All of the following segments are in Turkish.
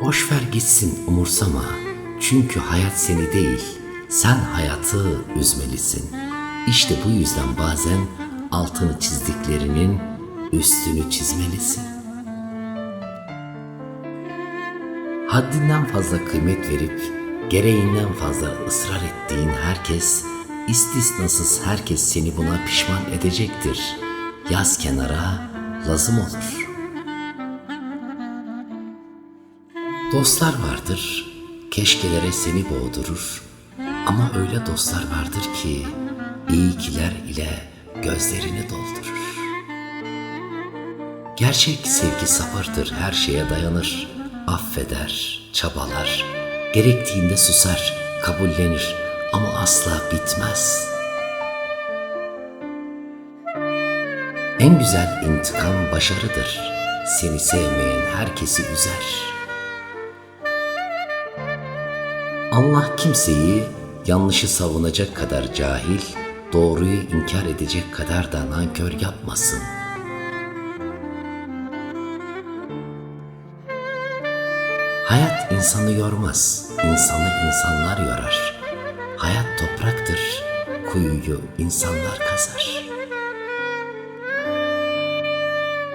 Boş ver gitsin umursama. Çünkü hayat seni değil, sen hayatı üzmelisin. İşte bu yüzden bazen altını çizdiklerinin üstünü çizmelisin. Haddinden fazla kıymet verip gereğinden fazla ısrar ettiğin herkes, istisnasız herkes seni buna pişman edecektir. Yaz kenara lazım olur. Dostlar vardır, keşkelere seni boğdurur. Ama öyle dostlar vardır ki iyi kiler ile gözlerini doldurur. Gerçek sevgi sabırdır, her şeye dayanır. Affeder, çabalar, gerektiğinde susar, kabullenir ama asla bitmez. En güzel intikam başarıdır. Seni sevmeyen herkesi üzer. Allah kimseyi yanlışı savunacak kadar cahil, doğruyu inkar edecek kadar da nankör yapmasın. Hayat insanı yormaz, insanı insanlar yorar. Hayat topraktır, kuyuyu insanlar kazar.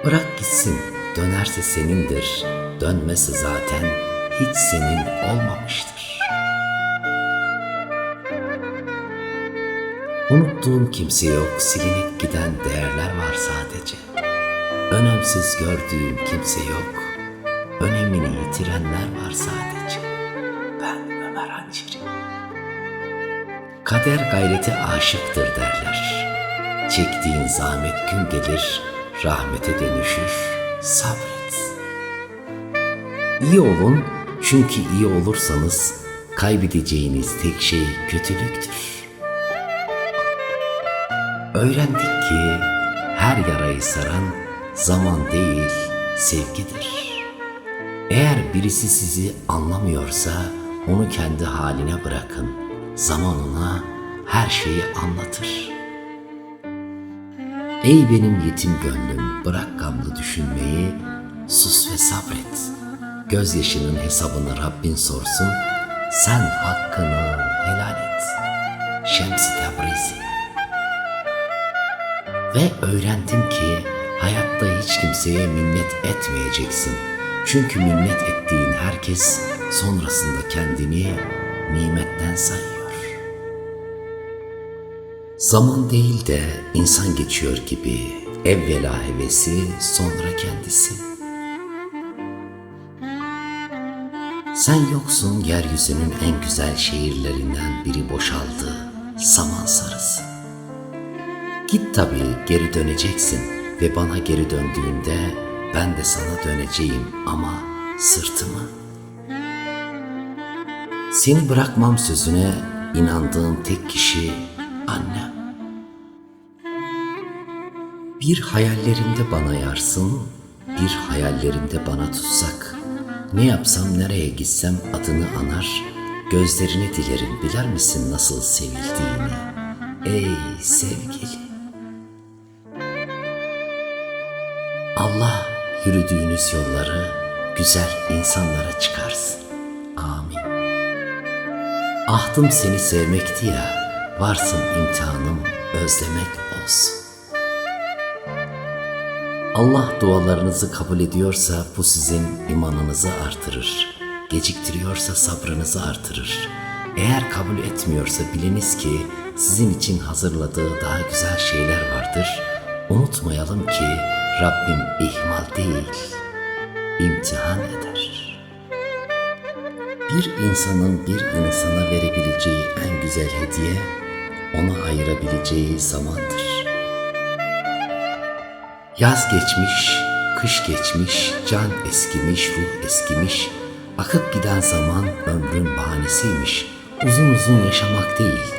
Bırak gitsin, dönerse senindir, dönmese zaten hiç senin olmamıştır. Unuttuğun kimse yok, silinip giden değerler var sadece. Önemsiz gördüğün kimse yok, önemini yitirenler var sadece. Ben Ömer Hanceri. Kader gayreti aşıktır derler. Çektiğin zahmet gün gelir, rahmete dönüşür, sabret. İyi olun çünkü iyi olursanız kaybedeceğiniz tek şey kötülüktür. Öğrendik ki her yarayı saran zaman değil, sevgidir. Eğer birisi sizi anlamıyorsa onu kendi haline bırakın. Zaman ona her şeyi anlatır. Ey benim yetim gönlüm, bırak gamlı düşünmeyi, sus ve sabret. Gözyaşının hesabını Rabbin sorsun, sen hakkını helal et. Şems-i Tebrizi ve öğrendim ki hayatta hiç kimseye minnet etmeyeceksin. Çünkü minnet ettiğin herkes sonrasında kendini nimetten sayıyor. Zaman değil de insan geçiyor gibi evvela hevesi sonra kendisi. Sen yoksun yeryüzünün en güzel şehirlerinden biri boşaldı, saman sarısı. Git tabii geri döneceksin ve bana geri döndüğünde ben de sana döneceğim ama sırtımı. Seni bırakmam sözüne inandığım tek kişi annem. Bir hayallerimde bana yarsın, bir hayallerimde bana tutsak. Ne yapsam nereye gitsem adını anar, gözlerini dilerim biler misin nasıl sevildiğini? Ey sevgili. Yürüdüğünüz yolları güzel insanlara çıkarsın. Amin. Ahdım seni sevmekti ya, varsın imtihanım özlemek olsun. Allah dualarınızı kabul ediyorsa bu sizin imanınızı artırır. Geciktiriyorsa sabrınızı artırır. Eğer kabul etmiyorsa biliniz ki sizin için hazırladığı daha güzel şeyler vardır. Unutmayalım ki Rabbim ihmal değil, imtihan eder. Bir insanın bir insana verebileceği en güzel hediye, ona ayırabileceği zamandır. Yaz geçmiş, kış geçmiş, can eskimiş, ruh eskimiş, akıp giden zaman ömrün bahanesiymiş. Uzun uzun yaşamak değil,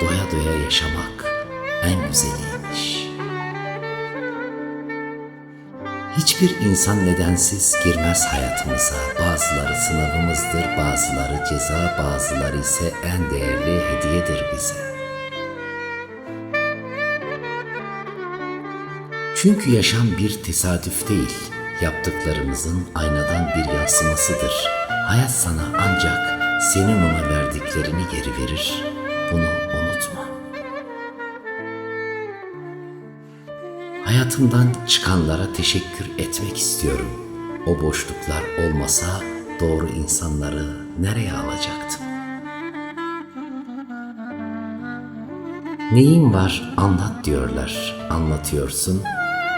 doya doya yaşamak en güzeliymiş. Hiçbir insan nedensiz girmez hayatımıza. Bazıları sınavımızdır, bazıları ceza, bazıları ise en değerli hediyedir bize. Çünkü yaşam bir tesadüf değil, yaptıklarımızın aynadan bir yansımasıdır. Hayat sana ancak senin ona verdiklerini geri verir. Bunu Hayatımdan çıkanlara teşekkür etmek istiyorum. O boşluklar olmasa doğru insanları nereye alacaktım? Neyin var anlat diyorlar. Anlatıyorsun,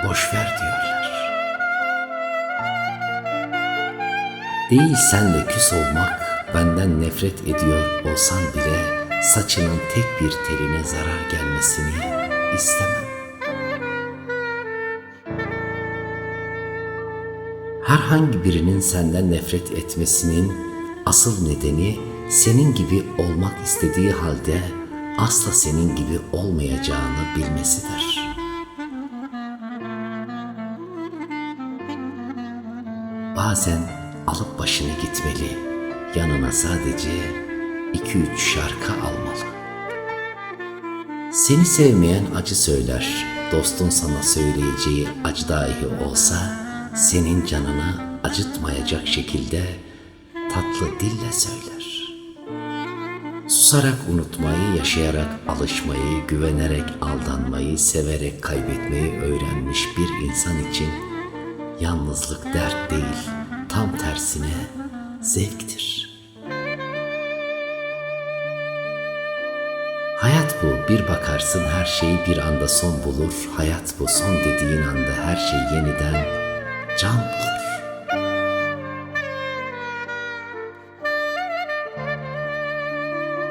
boş ver diyorlar. Değil senle küs olmak, benden nefret ediyor olsan bile saçının tek bir teline zarar gelmesini istemem. Herhangi birinin senden nefret etmesinin asıl nedeni senin gibi olmak istediği halde asla senin gibi olmayacağını bilmesidir. Bazen alıp başını gitmeli, yanına sadece iki üç şarkı almalı. Seni sevmeyen acı söyler, dostun sana söyleyeceği acı dahi olsa, senin canını acıtmayacak şekilde tatlı dille söyler. Susarak unutmayı, yaşayarak alışmayı, güvenerek aldanmayı, severek kaybetmeyi öğrenmiş bir insan için yalnızlık dert değil, tam tersine zevktir. Hayat bu, bir bakarsın her şey bir anda son bulur. Hayat bu, son dediğin anda her şey yeniden can bulur.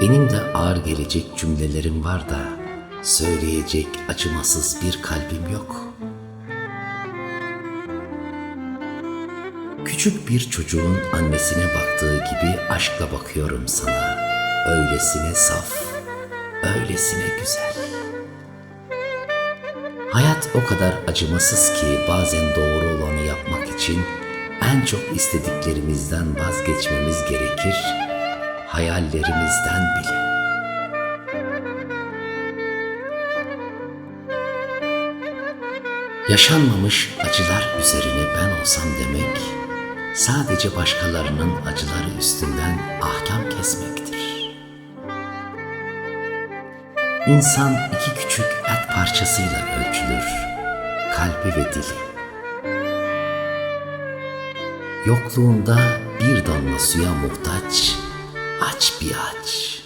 Benim de ağır gelecek cümlelerim var da söyleyecek acımasız bir kalbim yok. Küçük bir çocuğun annesine baktığı gibi aşkla bakıyorum sana. Öylesine saf, öylesine güzel. Hayat o kadar acımasız ki bazen doğru olanı yapmak için en çok istediklerimizden vazgeçmemiz gerekir, hayallerimizden bile. Yaşanmamış acılar üzerine ben olsam demek, sadece başkalarının acıları üstünden ahkam kesmektir. İnsan iki küçük parçasıyla ölçülür, kalbi ve dili. Yokluğunda bir damla suya muhtaç, aç bir aç.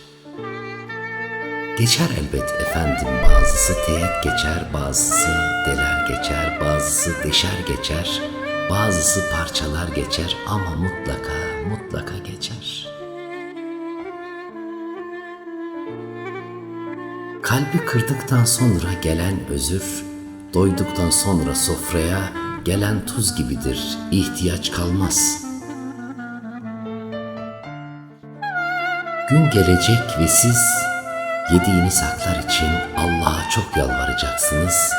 Geçer elbet efendim bazısı teğet geçer, bazısı deler geçer, bazısı deşer geçer, bazısı parçalar geçer ama mutlaka mutlaka geçer. Kalbi kırdıktan sonra gelen özür, doyduktan sonra sofraya gelen tuz gibidir, ihtiyaç kalmaz. Gün gelecek ve siz yediğiniz haklar için Allah'a çok yalvaracaksınız,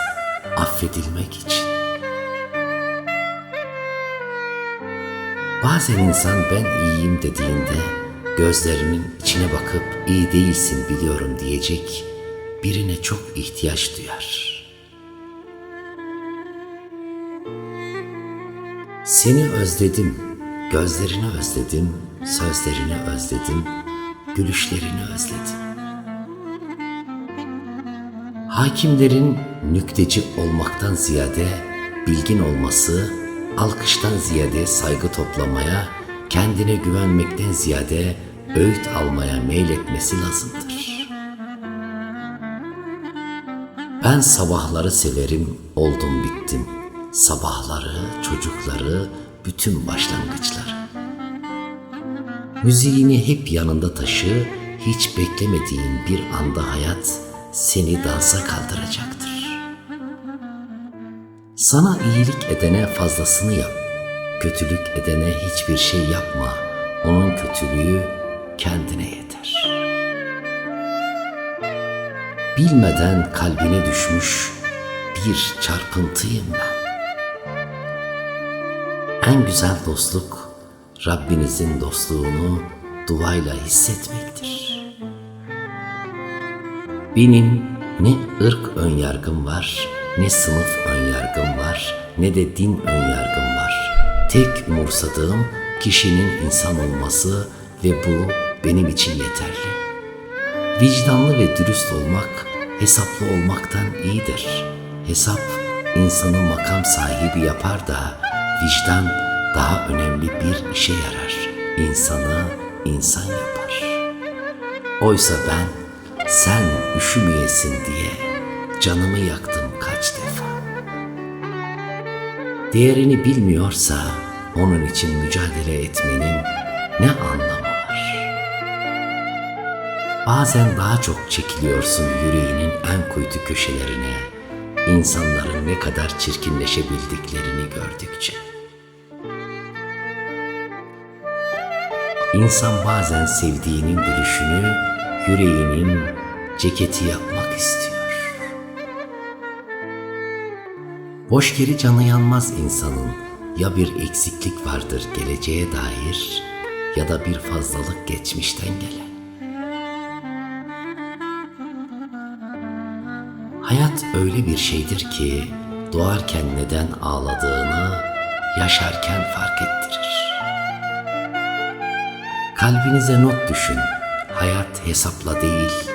affedilmek için. Bazen insan ben iyiyim dediğinde gözlerinin içine bakıp iyi değilsin biliyorum diyecek birine çok ihtiyaç duyar. Seni özledim, gözlerini özledim, sözlerini özledim, gülüşlerini özledim. Hakimlerin nükteci olmaktan ziyade bilgin olması, alkıştan ziyade saygı toplamaya, kendine güvenmekten ziyade öğüt almaya meyletmesi lazımdır. Ben sabahları severim, oldum bittim. Sabahları, çocukları, bütün başlangıçları. Müziğini hep yanında taşı, hiç beklemediğin bir anda hayat seni dansa kaldıracaktır. Sana iyilik edene fazlasını yap. Kötülük edene hiçbir şey yapma. Onun kötülüğü kendine yeter. Bilmeden kalbine düşmüş bir çarpıntıyım ben. En güzel dostluk Rabbinizin dostluğunu duayla hissetmektir. Benim ne ırk önyargım var, ne sınıf önyargım var, ne de din önyargım var. Tek umursadığım kişinin insan olması ve bu benim için yeterli. Vicdanlı ve dürüst olmak hesaplı olmaktan iyidir. Hesap insanı makam sahibi yapar da vicdan daha önemli bir işe yarar. İnsanı insan yapar. Oysa ben sen üşümeyesin diye canımı yaktım kaç defa. Değerini bilmiyorsa onun için mücadele etmenin ne anlamı? Bazen daha çok çekiliyorsun yüreğinin en kuytu köşelerine, insanların ne kadar çirkinleşebildiklerini gördükçe. İnsan bazen sevdiğinin gülüşünü yüreğinin ceketi yapmak istiyor. Boş geri canı yanmaz insanın. Ya bir eksiklik vardır geleceğe dair ya da bir fazlalık geçmişten gelen. Hayat öyle bir şeydir ki doğarken neden ağladığını yaşarken fark ettirir. Kalbinize not düşün. Hayat hesapla değil,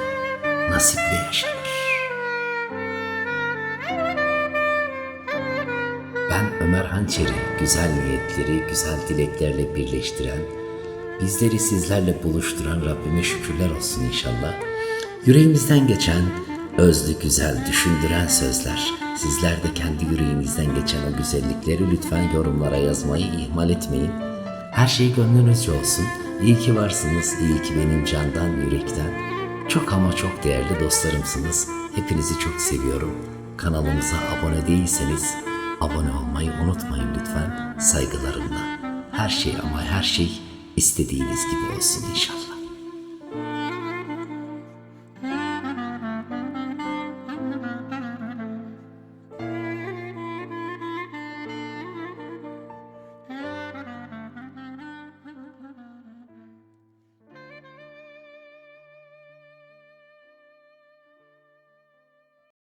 nasiple yaşanır. Ben Ömer Hançeri, güzel niyetleri, güzel dileklerle birleştiren, bizleri sizlerle buluşturan Rabbime şükürler olsun inşallah. Yüreğimizden geçen, özlü güzel, düşündüren sözler. Sizler de kendi yüreğinizden geçen o güzellikleri lütfen yorumlara yazmayı ihmal etmeyin. Her şey gönlünüzce olsun. İyi ki varsınız, iyi ki benim candan, yürekten. Çok ama çok değerli dostlarımsınız. Hepinizi çok seviyorum. Kanalımıza abone değilseniz abone olmayı unutmayın lütfen. Saygılarımla. Her şey ama her şey istediğiniz gibi olsun inşallah.